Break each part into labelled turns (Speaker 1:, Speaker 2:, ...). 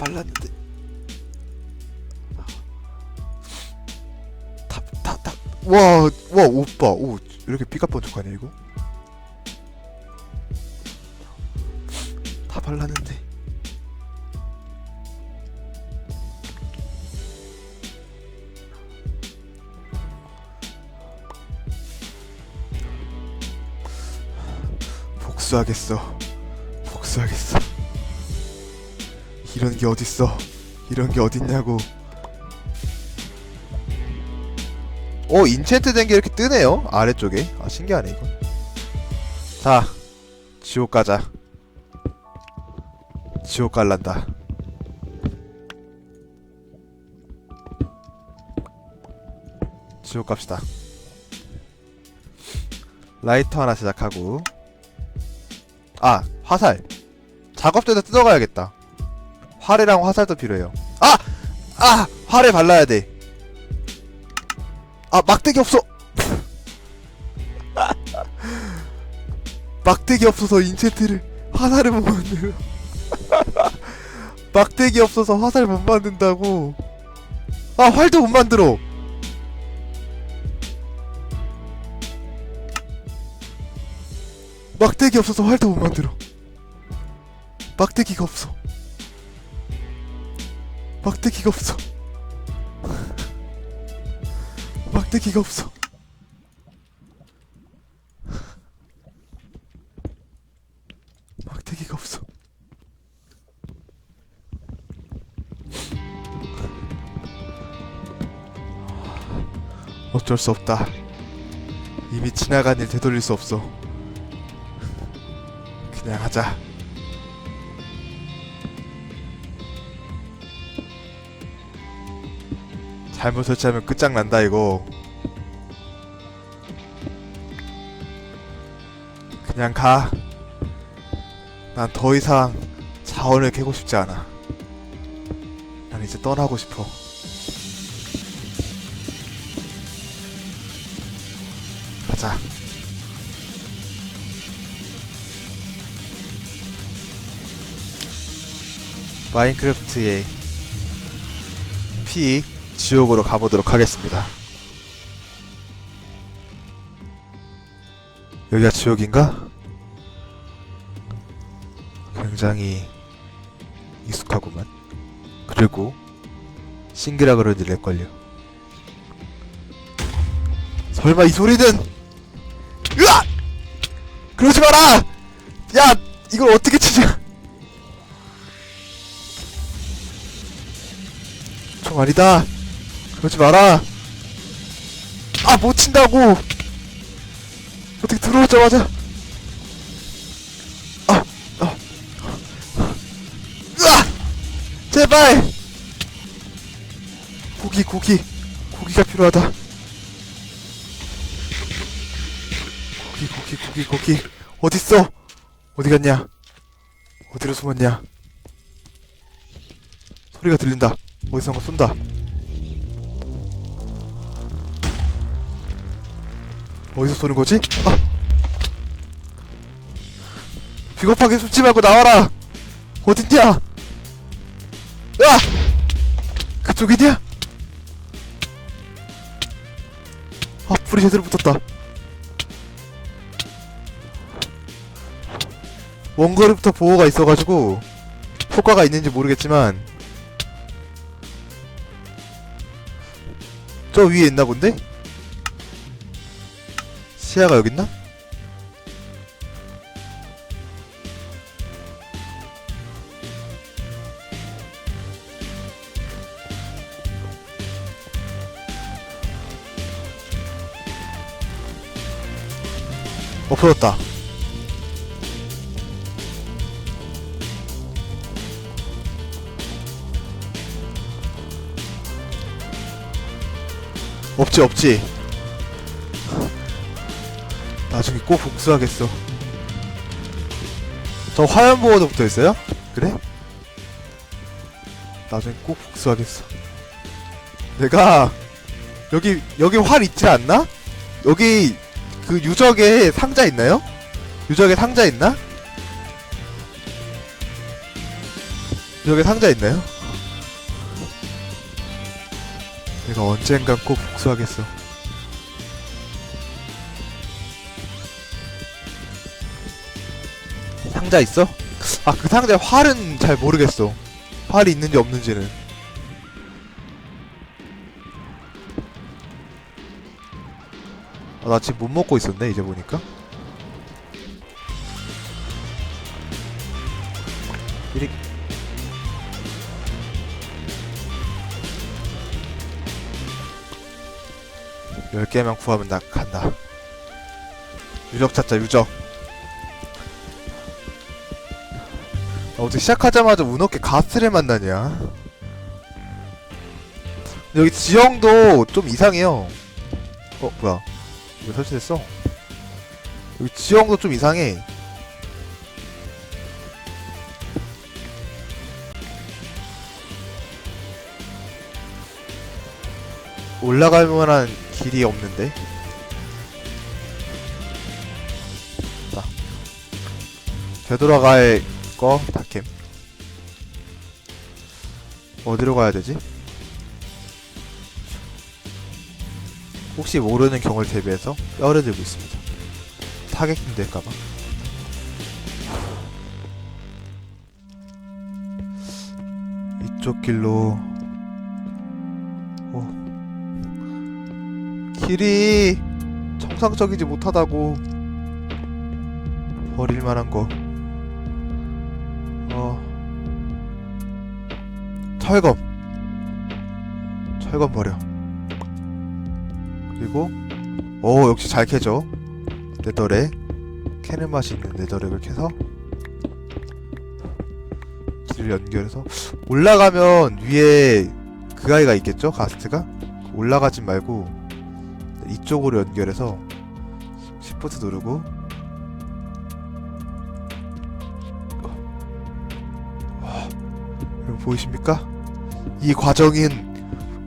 Speaker 1: 발랐는데. 다다다와와 오빠. 오 이렇게 삐까 번쩍하네 이거? 다 발랐는데. 복수하겠어. 복수하겠어 이런 게 어딨어? 이런 게 어딨냐고. 어 인챈트 된 게 이렇게 뜨네요? 아래쪽에? 아 신기하네 이거. 자 지옥 가자. 지옥 갈란다. 지옥 갑시다. 라이터 하나 제작하고. 아 화살. 작업대도 뜯어가야겠다 활이랑 화살도 필요해요. 아! 아! 활에 발라야 돼. 아 막대기 없어. 막대기 없어서 인챈트를 화살을 못 만들어. 막대기 없어서 화살 못 만든다고. 아 활도 못 만들어. 막대기 없어서 활도 못 만들어. 막대기가 없어 막대기가 없어. 막대기가 없어. 막대기가 없어. 어쩔 수 없다. 이미 지나간 일 되돌릴 수 없어. 그냥 하자 잘못 설치하면 끝장난다 이거 그냥 가. 난 더 이상 자원을 캐고 싶지 않아. 난 이제 떠나고 싶어. 가자. 마인크래프트의 피 지옥으로 가보도록 하겠습니다. 여기가 지옥인가? 굉장히 익숙하구만. 그리고 싱그라 그런지 렉걸려. 설마 이 소리는? 으악! 그러지 마라! 야! 이걸 어떻게 치냐? 총 아니다. 그러지 마라. 아, 못 친다고! 어떻게 들어오자마자 아, 아, 으아! 제발! 고기, 고기, 고기가 필요하다. 고기, 고기, 고기, 고기. 어딨어? 어디 갔냐? 어디로 숨었냐? 소리가 들린다. 어디선가 쏜다. 어디서 쏘는 거지? 아! 비겁하게 숨지 말고 나와라! 어딨냐? 야! 그쪽이냐? 아, 불이 제대로 붙었다. 원거리부터 보호가 있어가지고 효과가 있는지 모르겠지만 저 위에 있나 본데? 시야가 여기 있나? 없어졌다. 없지 없지. 나중에 꼭 복수하겠어. 저 화염 보호도 붙어 있어요? 그래? 나중에 꼭 복수하겠어. 내가 여기 여기 활 있지 않나? 여기 그 유적에 상자 있나요? 유적에 상자 있나? 여기 상자 있나요? 내가 언젠간 꼭 복수하겠어. 상자 있어? 아, 그 상자에 활은 잘 모르겠어. 활이 있는지 없는지는. 아, 나 지금 못 먹고 있었네, 이제 보니까. 이리. 열 개만 구하면 나 간다. 유적 찾자, 유적. 어떻게 시작하자마자 운 없게 가스를 만나냐? 여기 지형도 좀 이상해요. 어, 뭐야. 왜 설치됐어? 여기 지형도 좀 이상해. 올라갈 만한 길이 없는데? 자. 되돌아갈 거, 다캠. 어디로 가야 되지? 혹시 모르는 경우를 대비해서 뼈를 들고 있습니다. 타겟팅 될까봐. 이쪽 길로 오. 길이 정상적이지 못하다고 버릴 만한 거. 철검. 철검 버려. 그리고 오 역시 잘 캐죠 네더렉 캐는 맛이 있는 네더렉을 캐서 길을 연결해서 올라가면 위에 그 아이가 있겠죠 가스트가 올라가진 말고 이쪽으로 연결해서 시프트 누르고 와, 여러분 보이십니까? 이 과정인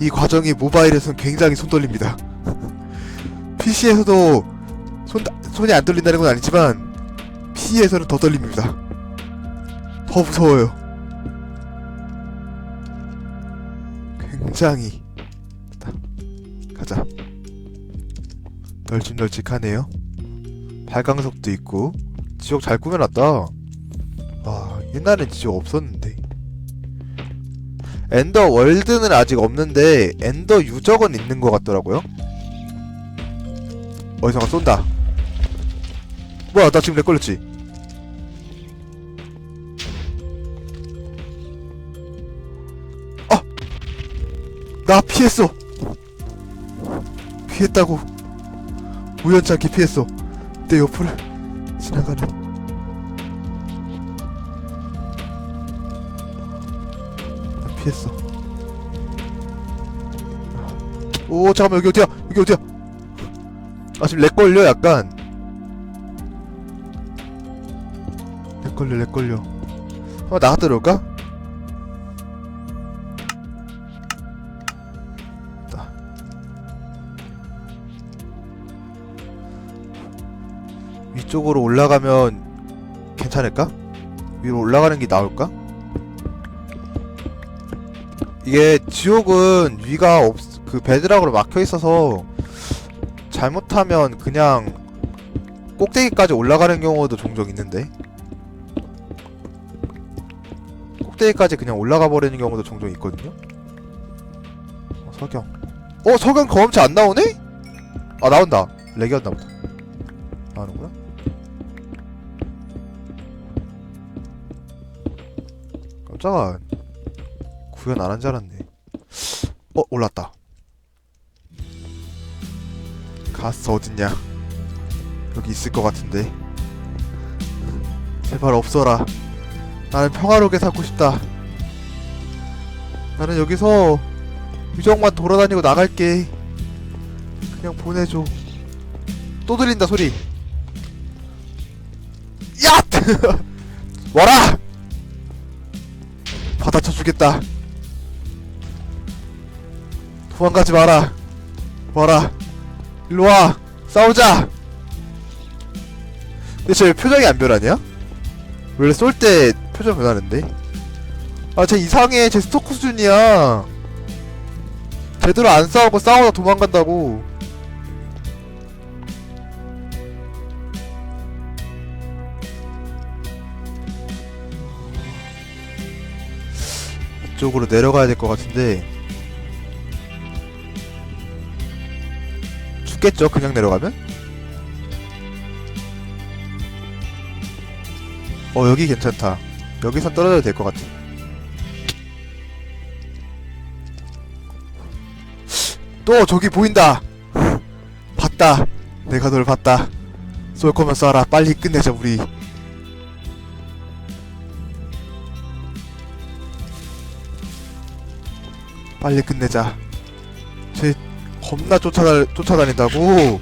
Speaker 1: 이 과정이 모바일에서는 굉장히 손 떨립니다. PC에서도 손, 손이 안 떨린다는 건 아니지만 PC에서는 더 떨립니다. 더 무서워요. 굉장히 자, 가자. 널찍널찍하네요. 발광석도 있고 지옥 잘 꾸며놨다. 와 옛날엔 지옥 없었는데. 엔더 월드는 아직 없는데 엔더 유적은 있는 것 같더라고요. 어디선가 쏜다. 뭐야, 나 지금 렉 걸렸지? 아! 나 피했어! 피했다고. 우연찮게 피했어. 내 옆을 지나가는. 나 피했어. 오, 잠깐만, 여기 어디야? 여기 어디야? 아 지금 렉 걸려 약간 렉 걸려 렉 걸려 한번 나갔다 들어올까? 자. 위쪽으로 올라가면 괜찮을까? 위로 올라가는 게 나올까? 이게 지옥은 위가 없, 그 베드락으로 막혀 있어서 잘못하면 그냥 꼭대기까지 올라가는 경우도 종종 있는데 꼭대기까지 그냥 올라가 버리는 경우도 종종 있거든요. 어, 석영. 어 석영 경험치 안 나오네? 아 나온다. 렉이었나 보다. 나오는구나. 깜짝아 구현 안 한 줄 알았네 어 올랐다 가스 어딨냐? 여기 있을 것 같은데. 제발 없어라. 나는 평화롭게 살고 싶다. 나는 여기서 유적만 돌아다니고 나갈게. 그냥 보내줘. 또 들린다 소리. 야! 와라! 받아쳐 주겠다. 도망가지 마라. 와라. 일로와 싸우자 근데 쟤 표정이 안 변하냐? 원래 쏠 때 표정 변하는데 아, 쟤 이상해. 쟤 스토커 수준이야. 제대로 안 싸우고 싸우다 도망간다고. 이쪽으로 내려가야 될 것 같은데. 죽겠죠, 그냥 내려가면? 어, 여기 괜찮다. 여기선 떨어져도 될 것 같아. 또 저기 보인다. 봤다. 내가 널 봤다. 쏠 거면 쏴라. 빨리 끝내자 우리. 빨리 끝내자. 쟤 겁나 쫓아다 쫓아다닌다고.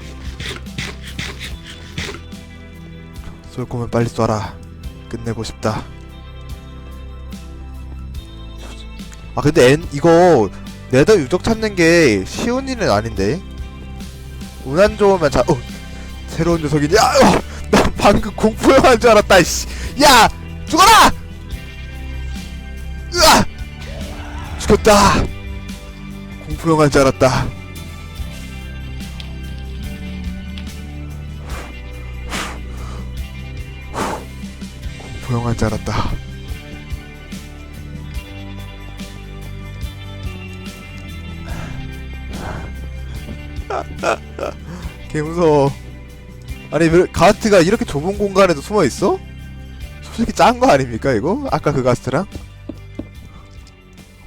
Speaker 1: 쏠 거면 빨리 쏴라. 끝내고 싶다. 아 근데 엔 이거 네더 유적 찾는 게 쉬운 일은 아닌데 운 안 좋으면 자 어, 새로운 녀석이냐 어, 나 방금 공포 영화인 줄 알았다 씨. 야 죽어라 으아 죽였다 공포 영화인 줄 알았다 포 영화인 줄 알았다 개 무서워. 아니 왜 가스트가 이렇게 좁은 공간에도 숨어 있어? 솔직히 짠 거 아닙니까 이거? 아까 그 가스트랑?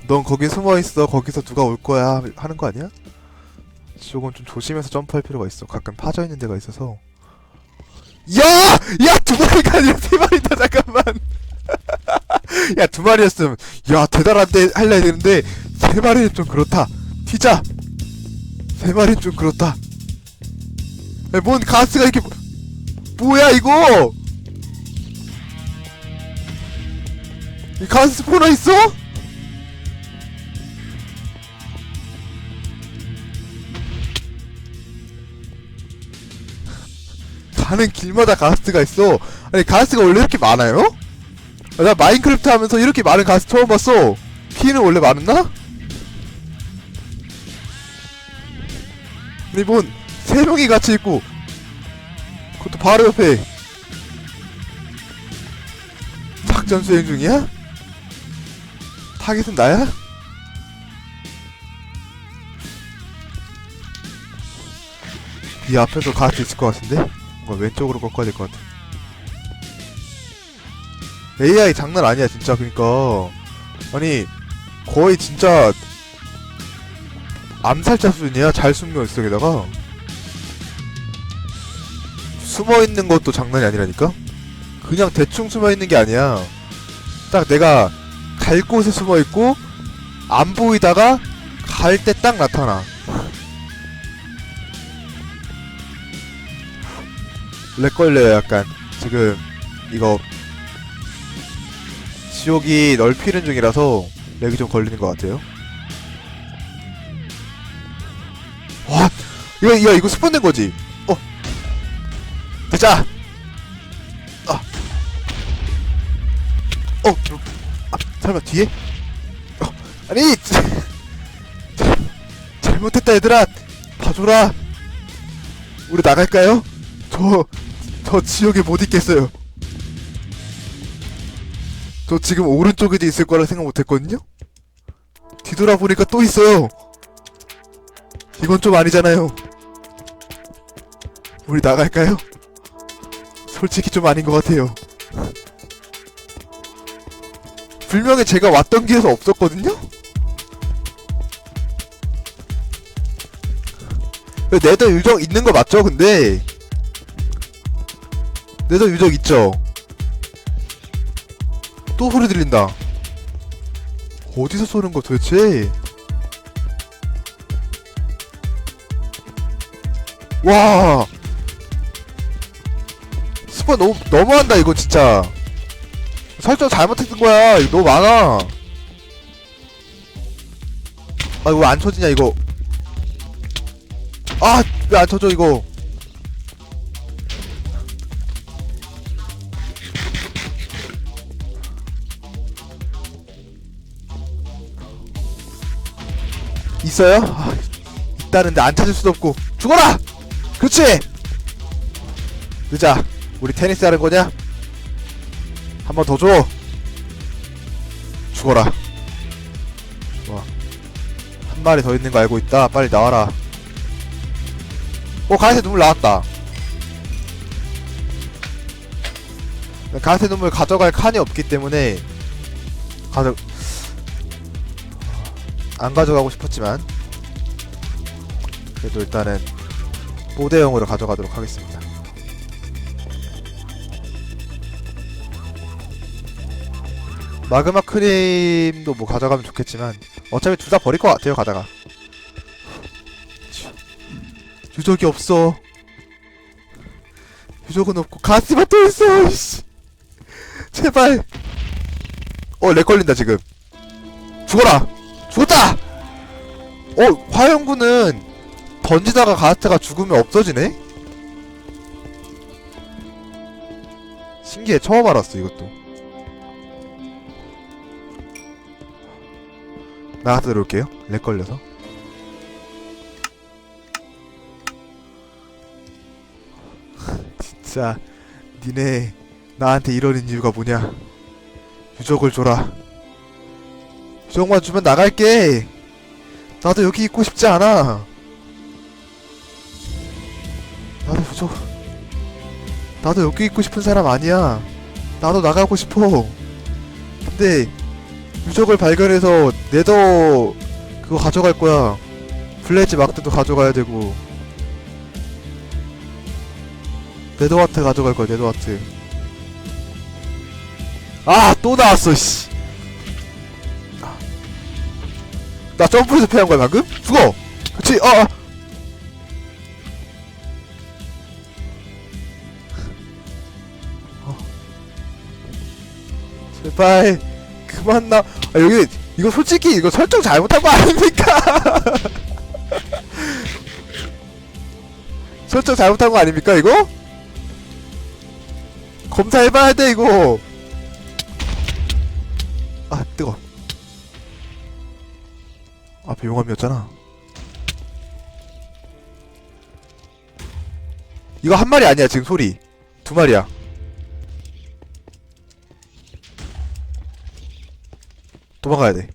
Speaker 1: 넌 거기 숨어 있어. 거기서 누가 올 거야 하는 거 아니야? 조금 좀 조심해서 점프할 필요가 있어. 가끔 파져 있는 데가 있어서. 야! 야, 두 마리가 아니라 세 잠깐만. 야, 두 마리였으면, 야, 대단한데, 할래 되는데, 세 마리는 좀 그렇다. 튀자! 세 마리는 좀 그렇다. 야, 뭔 가스가 이렇게 뭐- 뭐야 이거? 이 가스 스포너 있어? 가는 길마다 가스가 있어. 아니 가스가 원래 이렇게 많아요? 아, 나 마인크래프트 하면서 이렇게 많은 가스 처음 봤어. 피는 원래 많았나? 아니 뭔세 명이 같이 있고 그것도 바로 옆에 작전 수행 중이야? 타깃은 나야? 이 앞에서 갈수 있을 것 같은데? 뭔가 왼쪽으로 꺾어야 될 것 같아 AI 장난 아니야 진짜. 그니까. 아니 거의 진짜 암살자 수준이야? 잘 숨겨 있어 게다가? 숨어 있는 것도 장난이 아니라니까? 그냥 대충 숨어 있는 게 아니야. 딱 내가 갈 곳에 숨어 있고 안 보이다가 갈 때 딱 나타나. 렉 걸려요 약간. 지금 이거 지옥이 넓히는 중이라서 렉이 좀 걸리는 것 같아요. 와 이거 이거 이거 스폰된 거지? 어. 되자 아. 어. 아, 설마 뒤에? 어. 아니 잘못했다 얘들아. 봐줘라. 우리 나갈까요? 저 저 지옥에 못 있겠어요 저 지금 오른쪽에도 있을 거라 생각 못했거든요 뒤돌아보니까 또 있어요 이건 좀 아니잖아요. 우리 나갈까요? 솔직히 좀 아닌 것 같아요. 분명히 제가 왔던 길에서 없었거든요? 네더 유적 있는 거 맞죠, 근데? 네더 유적 있죠? 또 소리 들린다. 어디서 쏘는 거 도대체? 와! 스폰 너무 너무한다 이거 진짜. 설정 잘못했던 거야. 이거 너무 많아. 아 이거 왜안 쳐지냐 이거? 아 왜 안 쳐져 이거 있어요? 아, 있다는데 안 찾을 수도 없고 죽어라! 그렇지! 늦자 우리 테니스 하는 거냐? 한 번 더 줘! 죽어라 좋아 한 마리 더 있는 거 알고 있다 빨리 나와라 어 가세 눈물 나왔다 가세 눈물 가져갈 칸이 없기 때문에 가져 안 가져가고 싶었지만 그래도 일단은 모대형으로 가져가도록 하겠습니다. 마그마 크림도 뭐 가져가면 좋겠지만 어차피 둘 다 버릴 것 같아요 가다가. 유적이 없어. 유적은 없고 가스만 또 있어 이씨. 제발. 어 렉 걸린다 지금. 죽어라 죽었다! 어 화염구는 던지다가 가스가 죽으면 없어지네? 신기해. 처음 알았어 이것도. 나가서 들어올게요. 렉 걸려서. 진짜 니네 나한테 이러는 이유가 뭐냐. 유적을 줘라 유적만 주면 나갈게. 나도 여기 있고 싶지 않아. 나도 유적 나도 여기 있고 싶은 사람 아니야. 나도 나가고 싶어. 근데 유적을 발견해서 네더 그거 가져갈 거야. 블레지 마크도 가져가야 되고. 네더와트 가져갈 거야 네더와트 아 또 나왔어 씨. 나 점프해서 패한 거야 방금? 죽어! 그치 어, 어. 어. 제발 그만 나 아, 여기 이거 솔직히 이거 설정 잘못한 거 아닙니까? 설정 잘못한 거 아닙니까 이거? 검사해봐야 돼 이거 아 뜨거 앞에 용암이었잖아 이거 한 마리 아니야 지금 소리 두 마리야 도망가야 돼.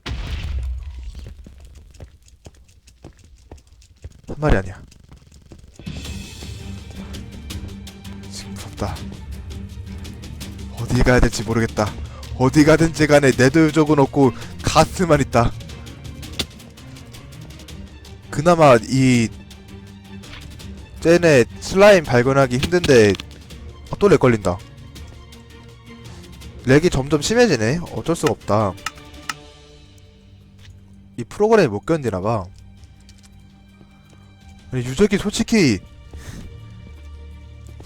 Speaker 1: 한 마리 아니야. 지금 무섭다. 어디 가야 될지 모르겠다. 어디 가든지 간에 네드 유적은 없고 가스만 있다. 그나마 이 쟤네 슬라임 발견하기 힘든데 아, 또 렉 걸린다. 렉이 점점 심해지네. 어쩔 수가 없다. 이 프로그램이 못 견디나봐. 유적이 솔직히,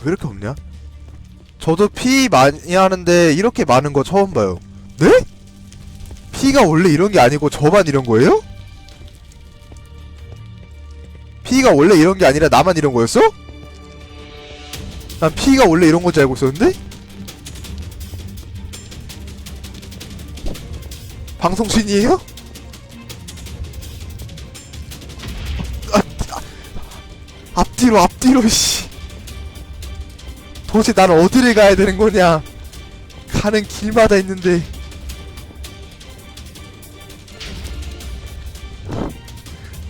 Speaker 1: 왜 이렇게 없냐? 저도 피 많이 하는데, 이렇게 많은 거 처음 봐요. 네? 피가 원래 이런 게 아니고, 저만 이런 거예요? 피가 원래 이런 게 아니라, 나만 이런 거였어? 난 피가 원래 이런 건지 알고 있었는데? 방송신이에요? 앞뒤로 앞뒤로 씨 도대체 난 어디를 가야 되는 거냐 가는 길마다 있는데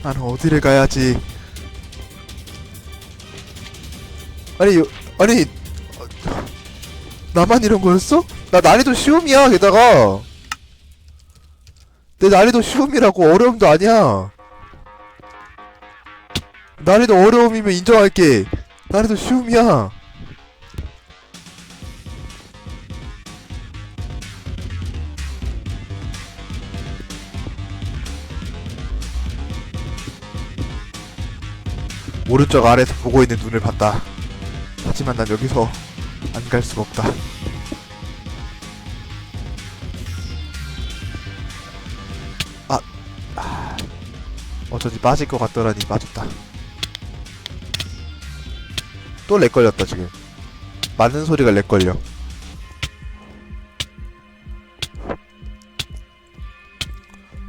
Speaker 1: 나는 어디를 가야지 아니 요- 아니 어, 나만 이런 거였어? 나 난이도 쉬움이야 게다가 내 난이도 쉬움이라고 어려움도 아니야 난이도 어려움이면 인정할게. 난이도 쉬움이야. 오른쪽 아래에서 보고 있는 눈을 봤다. 하지만 난 여기서 안 갈 수가 없다. 아, 아, 어쩐지 빠질 것 같더라니 빠졌다. 또 렉 걸렸다 지금 맞는 소리가 렉 걸려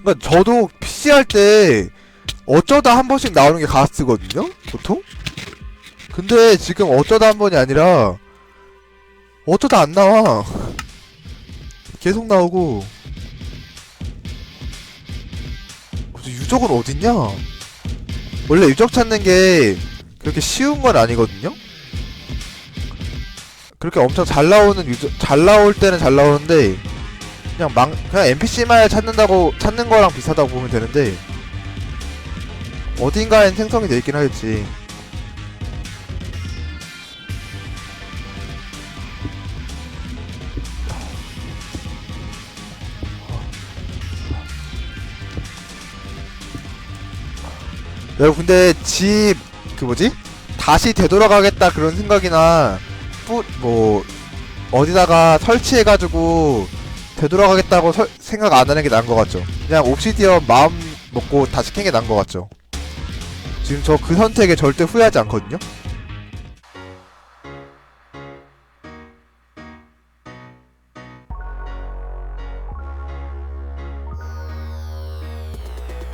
Speaker 1: 그니까 저도 PC 할 때 어쩌다 한 번씩 나오는 게 가스거든요? 보통? 근데 지금 어쩌다 한 번이 아니라 어쩌다 안 나와 계속 나오고 유적은 어딨냐? 원래 유적 찾는 게 그렇게 쉬운 건 아니거든요? 그렇게 엄청 잘 나오는 유적 잘 나올 때는 잘 나오는데 그냥 망 그냥 NPC만 찾는다고 찾는 거랑 비슷하다고 보면 되는데 어딘가엔 생성이 돼 있긴 하겠지. 여러분 근데 집 그 뭐지 다시 되돌아가겠다 그런 생각이나 뿌, 뭐 어디다가 설치해가지고 되돌아가겠다고 설- 생각 안 하는 게 나은 것 같죠. 그냥 옵시디언 마음 먹고 다시 캔게 나은 것 같죠. 지금 저 그 선택에 절대 후회하지 않거든요.